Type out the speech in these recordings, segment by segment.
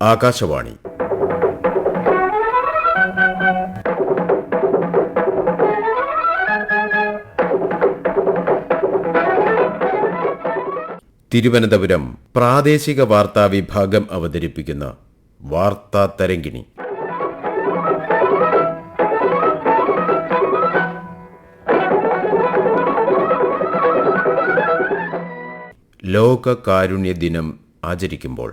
ആകാശവാണി. തിരുവനന്തപുരം പ്രാദേശിക വാർത്താ വിഭാഗം അവതരിപ്പിക്കുന്ന വാർത്താ തരങ്കിണി ലോക കാരുണ്യ ദിനം ആചരിക്കുമ്പോൾ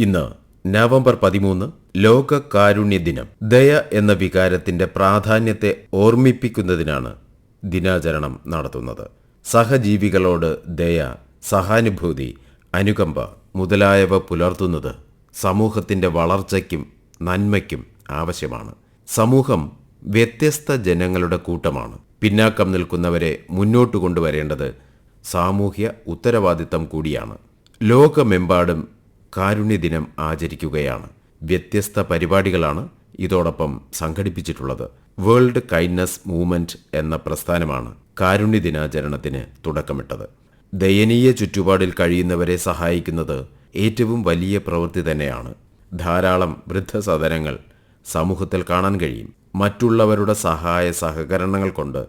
ഇന്ന് നവംബർ പതിമൂന്ന് ലോക കാരുണ്യ ദിനം ദയ എന്ന വികാരത്തിന്റെ പ്രാധാന്യത്തെ ഓർമ്മിപ്പിക്കുന്നതിനാണ് ദിനാചരണം നടത്തുന്നത്. സഹജീവികളോട് ദയ സഹാനുഭൂതി അനുകമ്പ മുതലായവ പുലർത്തുന്നത് സമൂഹത്തിന്റെ വളർച്ചയ്ക്കും നന്മയ്ക്കും ആവശ്യമാണ്. സമൂഹം വ്യത്യസ്ത ജനങ്ങളുടെ കൂട്ടമാണ്. പിന്നാക്കം നിൽക്കുന്നവരെ മുന്നോട്ട് കൊണ്ടുവരേണ്ടത് സാമൂഹ്യ ഉത്തരവാദിത്തം കൂടിയാണ്. ലോകമെമ്പാടും കാരുണ്യദിനം ആചരിക്കുകയാണ്. വ്യത്യസ്ത പരിപാടികളാണ് ഇതോടൊപ്പം സംഘടിപ്പിച്ചിട്ടുള്ളത്. വേൾഡ് കൈൻഡ്നസ് മൂവ്മെന്റ് എന്ന പ്രസ്ഥാനമാണ് കാരുണ്യ ദിനാചരണത്തിന് തുടക്കമിട്ടത്. ദയനീയ ചുറ്റുപാടിൽ കഴിയുന്നവരെ സഹായിക്കുന്നത് ഏറ്റവും വലിയ പ്രവൃത്തി തന്നെയാണ്. ധാരാളം വൃദ്ധസദനങ്ങൾ സമൂഹത്തിൽ കാണാൻ കഴിയും. മറ്റുള്ളവരുടെ സഹായ സഹകരണങ്ങൾ കൊണ്ട്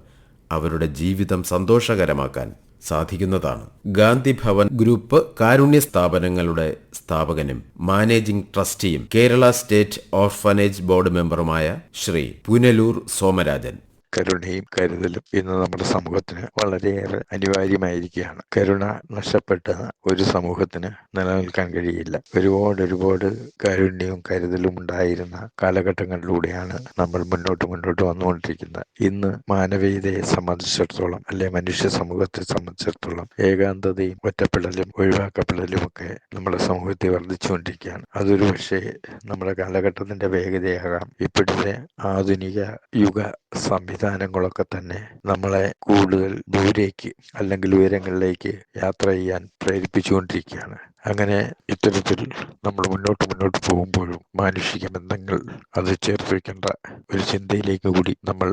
അവരുടെ ജീവിതം സന്തോഷകരമാക്കാൻ സാധിക്കുന്നതാണ്. ഗാന്ധി ഭവൻ ഗ്രൂപ്പ് കാരുണ്യ സ്ഥാപനങ്ങളുടെ സ്ഥാപകനും മാനേജിംഗ് ട്രസ്റ്റിയും കേരള സ്റ്റേറ്റ് ഓർഫനേജ് ബോർഡ് മെമ്പറുമായ ശ്രീ പുനലൂർ സോമരാജൻ. കരുണയും കരുതലും ഇന്ന് നമ്മുടെ സമൂഹത്തിന് വളരെയേറെ അനിവാര്യമായിരിക്കുകയാണ്. കരുണ നഷ്ടപ്പെട്ട ഒരു സമൂഹത്തിന് നിലനിൽക്കാൻ കഴിയില്ല. ഒരുപാട് ഒരുപാട് കാരുണ്യവും കരുതലും ഉണ്ടായിരുന്ന കാലഘട്ടങ്ങളിലൂടെയാണ് നമ്മൾ മുന്നോട്ട് മുന്നോട്ട് വന്നുകൊണ്ടിരിക്കുന്നത്. ഇന്ന് മാനവീയതയെ സംബന്ധിച്ചിടത്തോളം അല്ലെ മനുഷ്യ സമൂഹത്തെ സംബന്ധിച്ചിടത്തോളം ഏകാന്തതയും ഒറ്റപ്പെടലും ഒഴിവാക്കപ്പെടലും ഒക്കെ നമ്മുടെ സമൂഹത്തെ വർദ്ധിച്ചുകൊണ്ടിരിക്കുകയാണ്. അതൊരു പക്ഷേ നമ്മുടെ കാലഘട്ടത്തിന്റെ വേഗതയാകാം. ഇപ്പോഴത്തെ ആധുനിക യുഗ സംവിധാനങ്ങളൊക്കെ തന്നെ നമ്മളെ കൂടുതൽ ദൂരേക്ക് അല്ലെങ്കിൽ ഉയരങ്ങളിലേക്ക് യാത്ര ചെയ്യാൻ പ്രേരിപ്പിച്ചുകൊണ്ടിരിക്കുകയാണ്. അങ്ങനെ ഇത്തരത്തിൽ നമ്മൾ മുന്നോട്ട് മുന്നോട്ട് പോകുമ്പോഴും മാനുഷിക ബന്ധങ്ങൾ അത് ചേർത്ത് ഒരു ചിന്തയിലേക്ക് കൂടി നമ്മൾ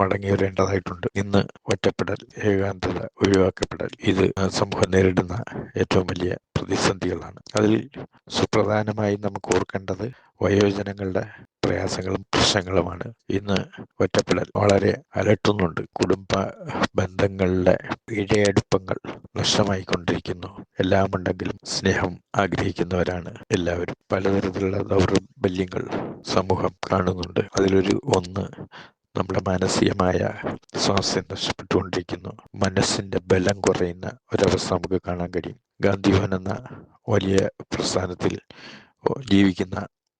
മടങ്ങി വരേണ്ടതായിട്ടുണ്ട് ഇന്ന് ഒറ്റപ്പെടൽ ഏകാന്തത ഒഴിവാക്കപ്പെടൽ. ഇത് സമൂഹം നേരിടുന്ന ഏറ്റവും വലിയ പ്രതിസന്ധികളാണ്. അതിൽ സുപ്രധാനമായി നമുക്ക് ഓർക്കേണ്ടത് വയോജനങ്ങളുടെ പ്രയാസങ്ങളും പ്രശ്നങ്ങളുമാണ്. ഇന്ന് ഒറ്റപ്പെടൽ വളരെ അലട്ടുന്നുണ്ട്. കുടുംബ ബന്ധങ്ങളിലെ ഇഴയടുപ്പങ്ങൾ നഷ്ടമായിക്കൊണ്ടിരിക്കുന്നു. എല്ലാം ഉണ്ടെങ്കിലും സ്നേഹം ആഗ്രഹിക്കുന്നവരാണ് എല്ലാവരും. പലതരത്തിലുള്ള ദൗർബല്യങ്ങൾ സമൂഹം കാണുന്നുണ്ട്. അതിലൊരു ഒന്ന് നമ്മുടെ മാനസികമായ സ്വാസ്ഥ്യം നഷ്ടപ്പെട്ടുകൊണ്ടിരിക്കുന്നു. മനസ്സിന്റെ ബലം കുറയുന്ന ഒരവസ്ഥ നമുക്ക് കാണാൻ കഴിയും. ഗാന്ധിഭവൻ എന്ന വലിയ പ്രസ്ഥാനത്തിൽ ജീവിക്കുന്ന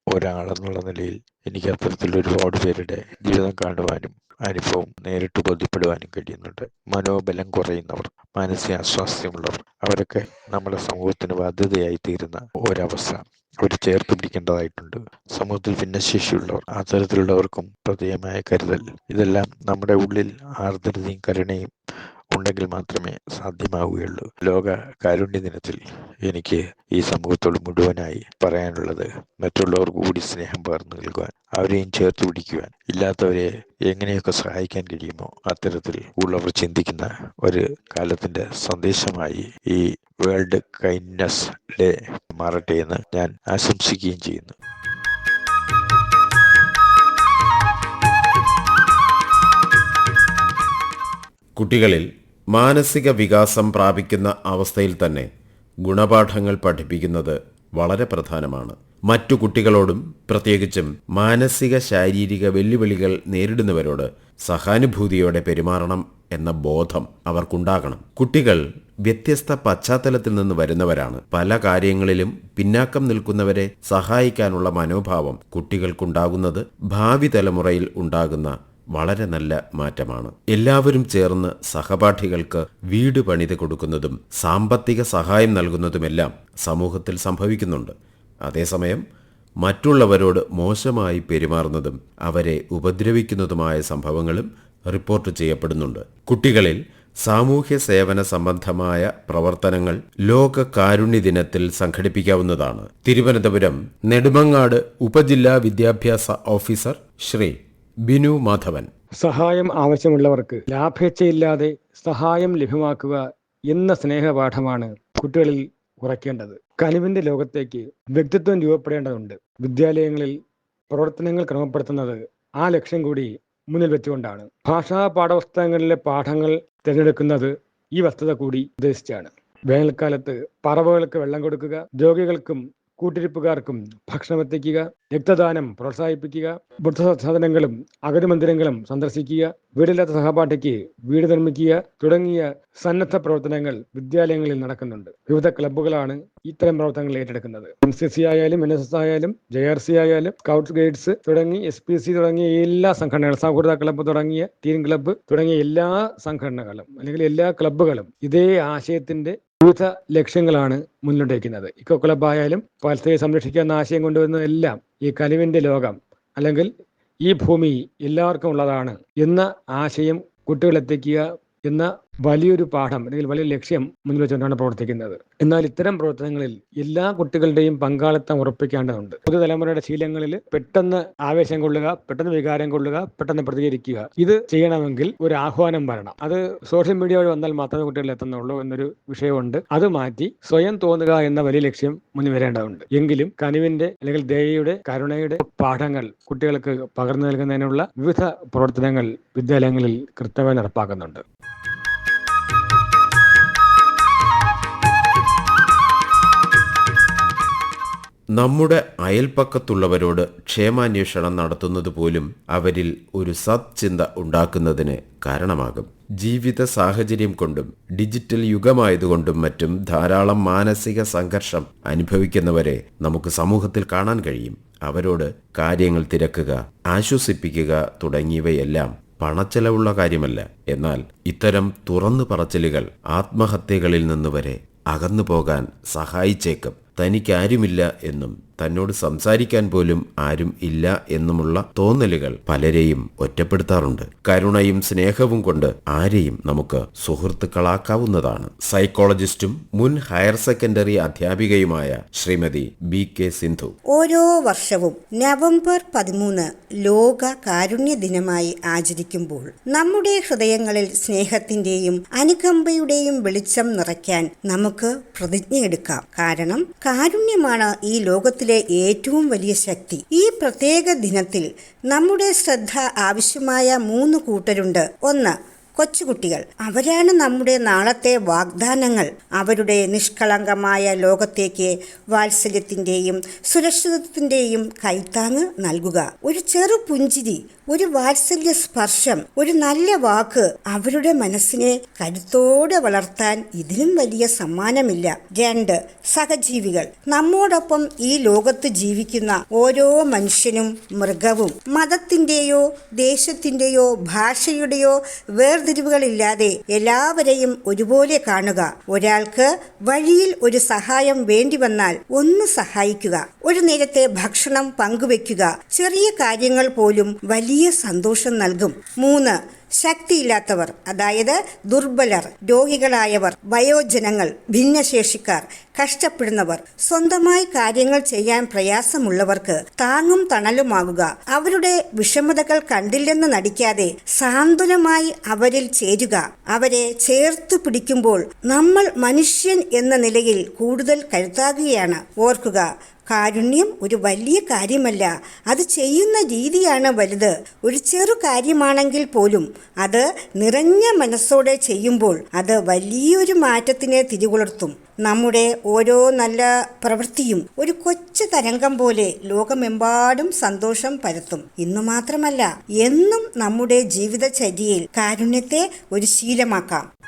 ഒരാളെന്നുള്ള നിലയിൽ എനിക്ക് അത്തരത്തിൽ ഒരുപാട് പേരുടെ ജീവിതം കാണുവാനും അനുഭവം നേരിട്ട് ബോധ്യപ്പെടുവാനും കഴിയുന്നുണ്ട്. മനോബലം കുറയുന്നവർ മാനസിക അസ്വാസ്ഥ്യമുള്ളവർ അവരൊക്കെ നമ്മുടെ സമൂഹത്തിന് ബാധ്യതയായി തീരുന്ന ഒരവസ്ഥ അവർ ചേർത്ത് പിടിക്കേണ്ടതായിട്ടുണ്ട്. സമൂഹത്തിൽ ഭിന്നശേഷിയുള്ളവർ അത്തരത്തിലുള്ളവർക്കും പ്രത്യേകമായ കരുതൽ. ഇതെല്ലാം നമ്മുടെ ഉള്ളിൽ ആർദ്രതയും കരുണയും ഉണ്ടെങ്കിൽ മാത്രമേ സാധ്യമാവുകയുള്ളൂ. ലോക കാരുണ്യ ദിനത്തിൽ എനിക്ക് ഈ സമൂഹത്തോട് മുഴുവനായി പറയാനുള്ളത് മറ്റുള്ളവർക്ക് കൂടി സ്നേഹം പകർന്നു നൽകുവാൻ അവരെയും ചേർത്ത് പിടിക്കുവാൻ ഇല്ലാത്തവരെ എങ്ങനെയൊക്കെ സഹായിക്കാൻ കഴിയുമോ അത്തരത്തിൽ ഉള്ളവർ ചിന്തിക്കുന്ന ഒരു കാലത്തിന്റെ സന്ദേശമായി ഈ വേൾഡ് കൈൻഡ്നസ് ഡേ മാറട്ടെ എന്ന് ഞാൻ ആശംസിക്കുകയും ചെയ്യുന്നു. കുട്ടികളിൽ മാനസിക വികാസം പ്രാപിക്കുന്ന അവസ്ഥയിൽ തന്നെ ഗുണപാഠങ്ങൾ പഠിപ്പിക്കുന്നത് വളരെ പ്രധാനമാണ്. മറ്റു കുട്ടികളോടും പ്രത്യേകിച്ചും മാനസിക ശാരീരിക വെല്ലുവിളികൾ നേരിടുന്നവരോട് സഹാനുഭൂതിയോടെ പെരുമാറണം എന്ന ബോധം അവർക്കുണ്ടാകണം. കുട്ടികൾ വ്യത്യസ്ത പശ്ചാത്തലത്തിൽ നിന്ന് വരുന്നവരാണ്. പല കാര്യങ്ങളിലും പിന്നാക്കം നിൽക്കുന്നവരെ സഹായിക്കാനുള്ള മനോഭാവം കുട്ടികൾക്കുണ്ടാകുന്നത് ഭാവി തലമുറയിൽ ഉണ്ടാകുന്ന വളരെ നല്ല മാറ്റമാണ്. എല്ലാവരും ചേർന്ന് സഹപാഠികൾക്ക് വീട് പണിത് കൊടുക്കുന്നതും സാമ്പത്തിക സഹായം നൽകുന്നതുമെല്ലാം സമൂഹത്തിൽ സംഭവിക്കുന്നുണ്ട്. അതേസമയം മറ്റുള്ളവരോട് മോശമായി പെരുമാറുന്നതും അവരെ ഉപദ്രവിക്കുന്നതുമായ സംഭവങ്ങളും റിപ്പോർട്ട് ചെയ്യപ്പെടുന്നുണ്ട്. കുട്ടികളിൽ സാമൂഹ്യ സേവന സംബന്ധമായ പ്രവർത്തനങ്ങൾ ലോക കാരുണ്യ ദിനത്തിൽ സംഘടിപ്പിക്കാവുന്നതാണ്. തിരുവനന്തപുരം നെടുമങ്ങാട് ഉപജില്ലാ വിദ്യാഭ്യാസ ഓഫീസർ ശ്രീ ബിനു മാധവൻ. സഹായം ആവശ്യമുള്ളവർക്ക് ലാഭേച്ഛയില്ലാതെ സഹായം ലഭ്യമാക്കുക എന്ന സ്നേഹപാഠമാണ് കുട്ടികളിൽ ഉറക്കേണ്ടത്. കനിവിന്റെ ലോകത്തേക്ക് വ്യക്തിത്വം രൂപപ്പെടേണ്ടതുണ്ട്. വിദ്യാലയങ്ങളിൽ പ്രവർത്തനങ്ങൾ ക്രമപ്പെടുത്തുന്നത് ആ ലക്ഷ്യം കൂടി മുന്നിൽ വെച്ചുകൊണ്ടാണ്. ഭാഷാ പാഠപുസ്തകങ്ങളിലെ പാഠങ്ങൾ തിരഞ്ഞെടുക്കുന്നത് ഈ വസ്തുത കൂടി ഉദ്ദേശിച്ചാണ്. വേനൽക്കാലത്ത് പറവകൾക്ക് വെള്ളം കൊടുക്കുക രോഗികൾക്കും കൂട്ടിരിപ്പുകാർക്കും ഭക്ഷണം എത്തിക്കുക രക്തദാനം പ്രോത്സാഹിപ്പിക്കുക വൃദ്ധസാധനങ്ങളും അഗതിമന്ദിരങ്ങളും സന്ദർശിക്കുക വീടില്ലാത്ത സഹപാഠിക്ക് വീട് നിർമ്മിക്കുക തുടങ്ങിയ സന്നദ്ധ പ്രവർത്തനങ്ങൾ വിദ്യാലയങ്ങളിൽ നടക്കുന്നുണ്ട്. വിവിധ ക്ലബ്ബുകളാണ് ഇത്തരം പ്രവർത്തനങ്ങൾ ഏറ്റെടുക്കുന്നത്. എൻ സി സി ആയാലും എൻ എസ് എസ് ആയാലും ജെ ആർ സി ആയാലും സ്കൗട്ട്സ് ഗൈഡ്സ് തുടങ്ങി എസ് പി സി തുടങ്ങിയ എല്ലാ സംഘടനകളും സൗഹൃദ ക്ലബ്ബ് തുടങ്ങിയ ടീം ക്ലബ്ബ് തുടങ്ങിയ എല്ലാ സംഘടനകളും അല്ലെങ്കിൽ എല്ലാ ക്ലബ്ബുകളും ഇതേ ആശയത്തിന്റെ വിവിധ ലക്ഷ്യങ്ങളാണ് മുന്നോട്ടേക്കുന്നത് ഇക്കോ ക്ലബ് ആയാലും പരിസ്ഥിതിയെ സംരക്ഷിക്കുക എന്ന ആശയം കൊണ്ടുവരുന്നതെല്ലാം ഈ കലിവിന്റെ ലോകം അല്ലെങ്കിൽ ഈ ഭൂമി എല്ലാവർക്കും ഉള്ളതാണ് എന്ന ആശയം കുട്ടികളെത്തിക്കുക എന്ന വലിയൊരു പാഠം അല്ലെങ്കിൽ വലിയ ലക്ഷ്യം മുന്നിൽ വെച്ചുകൊണ്ടാണ് പ്രവർത്തിക്കുന്നത്. എന്നാൽ ഇത്തരം പ്രവർത്തനങ്ങളിൽ എല്ലാ കുട്ടികളുടെയും പങ്കാളിത്തം ഉറപ്പിക്കേണ്ടതുണ്ട്. പുതുതലമുറയുടെ ശീലങ്ങളിൽ പെട്ടെന്ന് ആവേശം കൊള്ളുക പെട്ടെന്ന് വികാരം കൊള്ളുക പെട്ടെന്ന് പ്രതികരിക്കുക. ഇത് ചെയ്യണമെങ്കിൽ ഒരു ആഹ്വാനം വരണം. അത് സോഷ്യൽ മീഡിയ വഴി വന്നാൽ മാത്രമേ കുട്ടികളിൽ എത്തുന്നുള്ളൂ എന്നൊരു വിഷയമുണ്ട്. അത് മാറ്റി സ്വയം തോന്നുക എന്ന വലിയ ലക്ഷ്യം മുന്നിൽ വരേണ്ടതുണ്ട്. എങ്കിലും കനിവിന്റെ അല്ലെങ്കിൽ ദയയുടെ കരുണയുടെ പാഠങ്ങൾ കുട്ടികൾക്ക് പകർന്നു നൽകുന്നതിനുള്ള വിവിധ പ്രവർത്തനങ്ങൾ വിദ്യാലയങ്ങളിൽ കൃത്യമായി നടപ്പാക്കുന്നുണ്ട്. നമ്മുടെ അയൽപ്പക്കത്തുള്ളവരോട് ക്ഷേമാന്വേഷണം നടത്തുന്നത് പോലും അവരിൽ ഒരു സത്ചിന്ത ഉണ്ടാക്കുന്നതിന് കാരണമാകും. ജീവിത സാഹചര്യം കൊണ്ടും ഡിജിറ്റൽ യുഗമായതുകൊണ്ടും മറ്റും ധാരാളം മാനസിക സംഘർഷം അനുഭവിക്കുന്നവരെ നമുക്ക് സമൂഹത്തിൽ കാണാൻ കഴിയും. അവരോട് കാര്യങ്ങൾ തിരക്കുക ആശ്വസിപ്പിക്കുക തുടങ്ങിയവയെല്ലാം പണച്ചെലവുള്ള കാര്യമല്ല. എന്നാൽ ഇത്തരം തുറന്നു പറച്ചിലുകൾ ആത്മഹത്യകളിൽ നിന്ന് വരെ അകന്നു പോകാൻ സഹായിച്ചേക്കും. തനിക്കാരുമില്ല എന്നും തന്നോട് സംസാരിക്കാൻ പോലും ആരും ഇല്ല എന്നുമുള്ള തോന്നലുകൾ പലരെയും ഒറ്റപ്പെടുത്താറുണ്ട്. കരുണയും സ്നേഹവും കൊണ്ട് ആരെയും നമുക്ക് സുഹൃത്തുക്കളാക്കാവുന്നതാണ്. സൈക്കോളജിസ്റ്റും മുൻ ഹയർ സെക്കൻഡറി അധ്യാപികയുമായ ശ്രീമതി ബി കെ സിന്ധു. ഓരോ വർഷവും നവംബർ പതിമൂന്ന് ലോക കാരുണ്യ ദിനമായി ആചരിക്കുമ്പോൾ നമ്മുടെ ഹൃദയങ്ങളിൽ സ്നേഹത്തിന്റെയും അനുകമ്പയുടെയും വെളിച്ചം നിറയ്ക്കാൻ നമുക്ക് പ്രതിജ്ഞയെടുക്കാം. കാരണം കാരുണ്യമാണ് ഈ ലോകത്തിലെ ഏറ്റവും വലിയ ശക്തി. ഈ പ്രത്യേക ദിനത്തിൽ നമ്മുടെ ശ്രദ്ധ ആവശ്യമായ മൂന്ന് കൂട്ടരുണ്ട്. ഒന്ന് കൊച്ചുകുട്ടികൾ. അവരാണ് നമ്മുടെ നാളത്തെ വാഗ്ദാനങ്ങൾ. അവരുടെ നിഷ്കളങ്കമായ ലോകത്തേക്ക് വാത്സല്യത്തിന്റെയും സുരക്ഷിതത്വത്തിന്റെയും കൈത്താങ് നൽകുക. ഒരു ചെറു പുഞ്ചിരി ഒരു വാത്സല്യ സ്പർശം ഒരു നല്ല വാക്ക് അവരുടെ മനസ്സിനെ കരുത്തോടെ വളർത്താൻ ഇതിലും വലിയ സമ്മാനമില്ല. രണ്ട് സഹജീവികൾ. നമ്മോടൊപ്പം ഈ ലോകത്ത് ജീവിക്കുന്ന ഓരോ മനുഷ്യനും മൃഗവും. മതത്തിന്റെയോ ദേശത്തിന്റെയോ ഭാഷയുടെയോ വേർതിരിവുകളില്ലാതെ എല്ലാവരെയും ഒരുപോലെ കാണുക. ഒരാൾക്ക് വഴിയിൽ ഒരു സഹായം വേണ്ടി വന്നാൽ ഒന്ന് സഹായിക്കുക. ഒരു നേരത്തെ ഭക്ഷണം പങ്കുവെക്കുക. ചെറിയ കാര്യങ്ങൾ പോലും വലിയ സന്തോഷം നൽകും. മൂന്ന് ശക്തിയില്ലാത്തവർ അതായത് ദുർബലർ രോഗികളായവർ വയോജനങ്ങൾ ഭിന്നശേഷിക്കാർ കഷ്ടപ്പെടുന്നവർ സ്വന്തമായി കാര്യങ്ങൾ ചെയ്യാൻ പ്രയാസമുള്ളവർക്ക് താങ്ങും തണലുമാകുക. അവരുടെ വിഷമതകൾ കണ്ടില്ലെന്ന് നടിക്കാതെ സാന്ത്വനമായി അവരിൽ ചേരുക. അവരെ ചേർത്തു പിടിക്കുമ്പോൾ നമ്മൾ മനുഷ്യൻ എന്ന നിലയിൽ കൂടുതൽ കരുത്താകുകയാണ്. ഓർക്കുക കാരുണ്യം ഒരു വലിയ കാര്യമല്ല. അത് ചെയ്യുന്ന രീതിയാണ് വലുത്. ഒരു ചെറു കാര്യമാണെങ്കിൽ പോലും അത് നിറഞ്ഞ മനസ്സോടെ ചെയ്യുമ്പോൾ അത് വലിയൊരു മാറ്റത്തിനെ തിരികൊളുത്തും നമ്മുടെ ഓരോ നല്ല പ്രവൃത്തിയും ഒരു കൊച്ചു തരംഗം പോലെ ലോകമെമ്പാടും സന്തോഷം പരത്തും. ഇന്നു മാത്രമല്ല എന്നും നമ്മുടെ ജീവിതചര്യയിൽ കാരുണ്യത്തെ ഒരു ശീലമാക്കാം.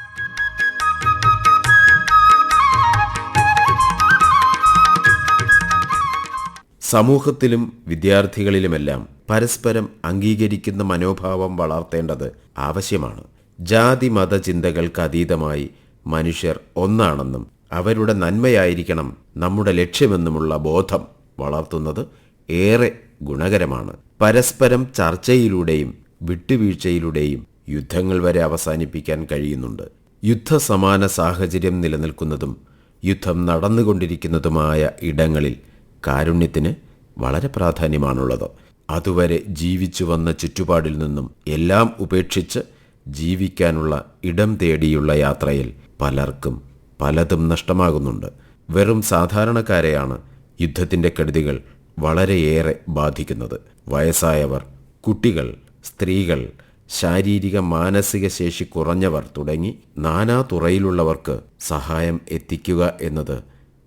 സമൂഹത്തിലും വിദ്യാർത്ഥികളിലുമെല്ലാം പരസ്പരം അംഗീകരിക്കുന്ന മനോഭാവം വളർത്തേണ്ടത് ആവശ്യമാണ്. ജാതി മത ചിന്തകൾക്ക് അതീതമായി മനുഷ്യർ ഒന്നാണെന്നും അവരുടെ നന്മയായിരിക്കണം നമ്മുടെ ലക്ഷ്യമെന്നുമുള്ള ബോധം വളർത്തുന്നത് ഏറെ ഗുണകരമാണ്. പരസ്പരം ചർച്ചയിലൂടെയും വിട്ടുവീഴ്ചയിലൂടെയും യുദ്ധങ്ങൾ വരെ അവസാനിപ്പിക്കാൻ കഴിയുന്നുണ്ട്. യുദ്ധസമാന സാഹചര്യം നിലനിൽക്കുന്നതും യുദ്ധം നടന്നുകൊണ്ടിരിക്കുന്നതുമായ ഇടങ്ങളിൽ കാരുണ്യത്തിന് വളരെ പ്രാധാന്യമാണുള്ളത്. അതുവരെ ജീവിച്ചു വന്ന ചുറ്റുപാടിൽ നിന്നും എല്ലാം ഉപേക്ഷിച്ച് ജീവിക്കാനുള്ള ഇടം തേടിയുള്ള യാത്രയിൽ പലർക്കും പലതും നഷ്ടമാകുന്നുണ്ട്. വെറും സാധാരണക്കാരെയാണ് യുദ്ധത്തിന്റെ കെടുതികൾ വളരെയേറെ ബാധിക്കുന്നത്. വയസ്സായവർ കുട്ടികൾ സ്ത്രീകൾ ശാരീരിക മാനസിക ശേഷി കുറഞ്ഞവർ തുടങ്ങി നാനാ തുറയിലുള്ളവർക്ക് സഹായം എത്തിക്കുക എന്നത്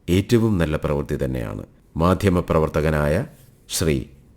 ഏറ്റവും നല്ല പ്രവൃത്തി തന്നെയാണ്. മാധ്യമപ്രവർത്തകനായ ശ്രീ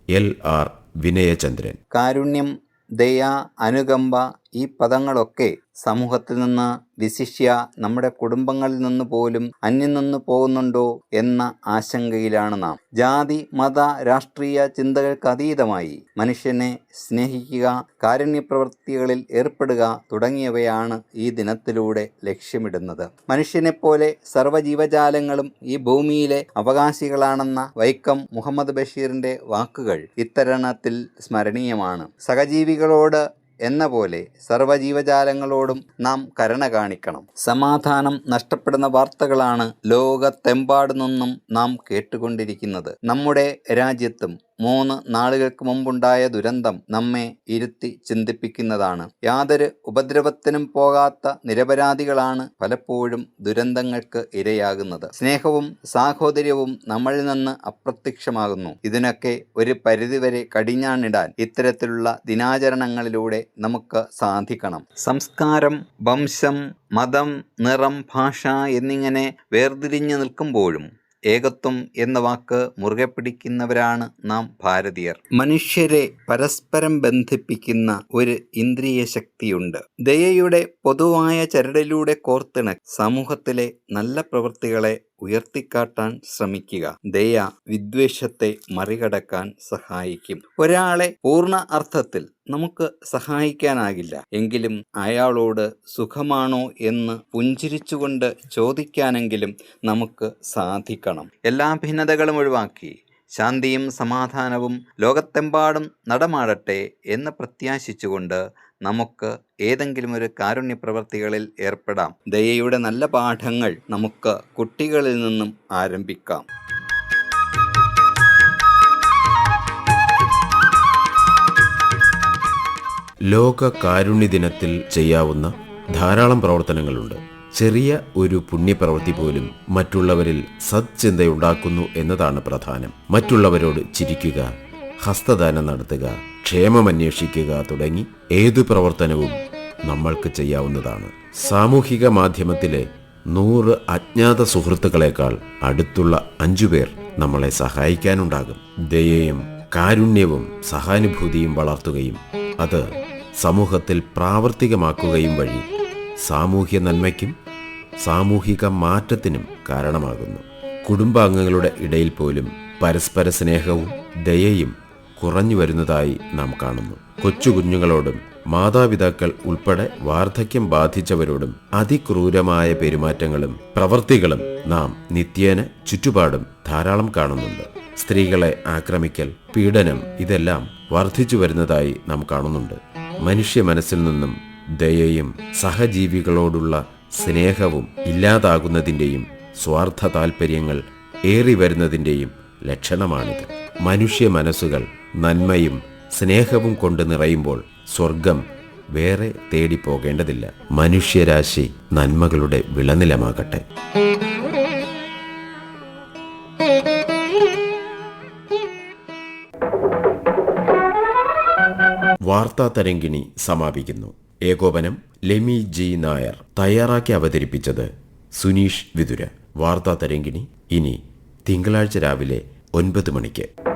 എൽ ആർ വിനയചന്ദ്രൻ. കാരുണ്യം ദയ അനുകമ്പ ഈ പദങ്ങളൊക്കെ സമൂഹത്തിൽ നിന്ന് വിശിഷ്യ നമ്മുടെ കുടുംബങ്ങളിൽ നിന്ന് പോലും അന്യം നിന്ന് പോകുന്നുണ്ടോ എന്ന ആശങ്കയിലാണ് നാം. ജാതി മത രാഷ്ട്രീയ ചിന്തകൾക്ക് അതീതമായി മനുഷ്യനെ സ്നേഹിക്കുക കാരുണ്യപ്രവൃത്തികളിൽ ഏർപ്പെടുക തുടങ്ങിയവയാണ് ഈ ദിനത്തിലൂടെ ലക്ഷ്യമിടുന്നത്. മനുഷ്യനെപ്പോലെ സർവജീവജാലങ്ങളും ഈ ഭൂമിയിലെ അവകാശികളാണെന്ന വൈക്കം മുഹമ്മദ് ബഷീറിന്റെ വാക്കുകൾ ഇത്തരണത്തിൽ സ്മരണീയമാണ്. സഹജീവികളോട് എന്ന പോലെ സർവജീവജാലങ്ങളോടും നാം കരുണ കാണിക്കണം. സമാധാനം നഷ്ടപ്പെടുന്ന വാർത്തകളാണ് ലോകത്തെമ്പാടു നിന്നും നാം കേട്ടുകൊണ്ടിരിക്കുന്നത്. നമ്മുടെ രാജ്യത്തും മൂന്ന് നാളുകൾക്ക് മുമ്പുണ്ടായ ദുരന്തം നമ്മെ ഇരുത്തി ചിന്തിപ്പിക്കുന്നതാണ്. യാതൊരു ഉപദ്രവത്തിനും പോകാത്ത നിരപരാധികളാണ് പലപ്പോഴും ദുരന്തങ്ങൾക്ക് ഇരയാകുന്നത്. സ്നേഹവും സാഹോദര്യവും നമ്മളിൽ നിന്ന് അപ്രത്യക്ഷമാകുന്നു. ഇതിനൊക്കെ ഒരു പരിധിവരെ കടിഞ്ഞാണിടാൻ ഇത്തരത്തിലുള്ള ദിനാചരണങ്ങളിലൂടെ നമുക്ക് സാധിക്കണം. സംസ്കാരം വംശം മതം നിറം ഭാഷ എന്നിങ്ങനെ വേർതിരിഞ്ഞു നിൽക്കുമ്പോഴും ഏകത്വം എന്ന വാക്ക് മുറുകെ പിടിക്കുന്നവരാണ് നാം ഭാരതീയർ. മനുഷ്യരെ പരസ്പരം ബന്ധിപ്പിക്കുന്ന ഒരു ഇന്ദ്രിയ ശക്തിയുണ്ട്. ദയയുടെ പൊതുവായ ചരടിലൂടെ കോർത്തിണ സമൂഹത്തിലെ നല്ല പ്രവൃത്തികളെ ഉയർത്തിക്കാട്ടാൻ ശ്രമിക്കുക. ദയ വിദ്വേഷത്തെ മറികടക്കാൻ സഹായിക്കും. ഒരാളെ പൂർണ അർത്ഥത്തിൽ നമുക്ക് സഹായിക്കാനാകില്ല. എങ്കിലും അയാളോട് സുഖമാണോ എന്ന് പുഞ്ചിരിച്ചുകൊണ്ട് ചോദിക്കാനെങ്കിലും നമുക്ക് സാധിക്കണം. എല്ലാ ഭിന്നതകളും ഒഴിവാക്കി ശാന്തിയും സമാധാനവും ലോകത്തെമ്പാടും നടമാടട്ടെ എന്ന് പ്രത്യാശിച്ചുകൊണ്ട് നമുക്ക് ഏതെങ്കിലും ഒരു കാരുണ്യ പ്രവൃത്തികളിൽ ഏർപ്പെടാം. ദയയുടെ നല്ല പാഠങ്ങൾ നമുക്ക് കുട്ടികളിൽ നിന്നും ആരംഭിക്കാം. ലോക കാരുണ്യ ദിനത്തിൽ ചെയ്യാവുന്ന ധാരാളം പ്രവർത്തനങ്ങളുണ്ട്. ചെറിയ ഒരു പുണ്യപ്രവൃത്തി പോലും മറ്റുള്ളവരിൽ സത്ചിന്തയുണ്ടാക്കുന്നു എന്നതാണ് പ്രധാനം. മറ്റുള്ളവരോട് ചിരിക്കുക ഹസ്തദാനം നടത്തുക ക്ഷേമം അന്വേഷിക്കുക തുടങ്ങി ഏത് പ്രവർത്തനവും നമ്മൾക്ക് ചെയ്യാവുന്നതാണ്. സാമൂഹിക മാധ്യമത്തിലെ നൂറ് അജ്ഞാത സുഹൃത്തുക്കളെക്കാൾ അടുത്തുള്ള അഞ്ചുപേർ നമ്മളെ സഹായിക്കാനുണ്ടാകും. ദയയും കാരുണ്യവും സഹാനുഭൂതിയും വളർത്തുകയും അത് സമൂഹത്തിൽ പ്രാവർത്തികമാക്കുകയും വഴി സാമൂഹ്യ നന്മയ്ക്കും സാമൂഹിക മാറ്റത്തിനും കാരണമാകുന്നു. കുടുംബാംഗങ്ങളുടെ ഇടയിൽ പോലും പരസ്പര സ്നേഹവും ദയയും കുറഞ്ഞു വരുന്നതായി നാം കാണുന്നു. കൊച്ചുകുഞ്ഞുങ്ങളോടും മാതാപിതാക്കൾ ഉൾപ്പെടെ വാർദ്ധക്യം ബാധിച്ചവരോടും അതിക്രൂരമായ പെരുമാറ്റങ്ങളും പ്രവൃത്തികളും നാം നിത്യേന ചുറ്റുപാടും ധാരാളം കാണുന്നുണ്ട്. സ്ത്രീകളെ ആക്രമിക്കൽ പീഡനം ഇതെല്ലാം വർദ്ധിച്ചു വരുന്നതായി നാം കാണുന്നുണ്ട്. മനുഷ്യ മനസ്സിൽ നിന്നും ദയയും സഹജീവികളോടുള്ള സ്നേഹവും ഇല്ലാതാകുന്നതിന്റെയും സ്വാർത്ഥ താൽപ്പര്യങ്ങൾ ഏറി വരുന്നതിന്റെയും ലക്ഷണമാണിത്. മനുഷ്യ മനസ്സുകൾ നന്മയും സ്നേഹവും കൊണ്ട് നിറയുമ്പോൾ സ്വർഗം വേറെ തേടിപ്പോകേണ്ടതില്ല. മനുഷ്യരാശി നന്മകളുടെ വിളനിലമാകട്ടെ. വാർത്താ തരങ്കിണി സമാപിക്കുന്നു. ഏകോപനം ലെമി ജി നായർ തയ്യാറാക്കി അവതരിപ്പിച്ചത് സുനീഷ് വിതുര. വാർത്താ തരങ്കിണി ഇനി തിങ്കളാഴ്ച രാവിലെ ഒൻപത് മണിക്ക്.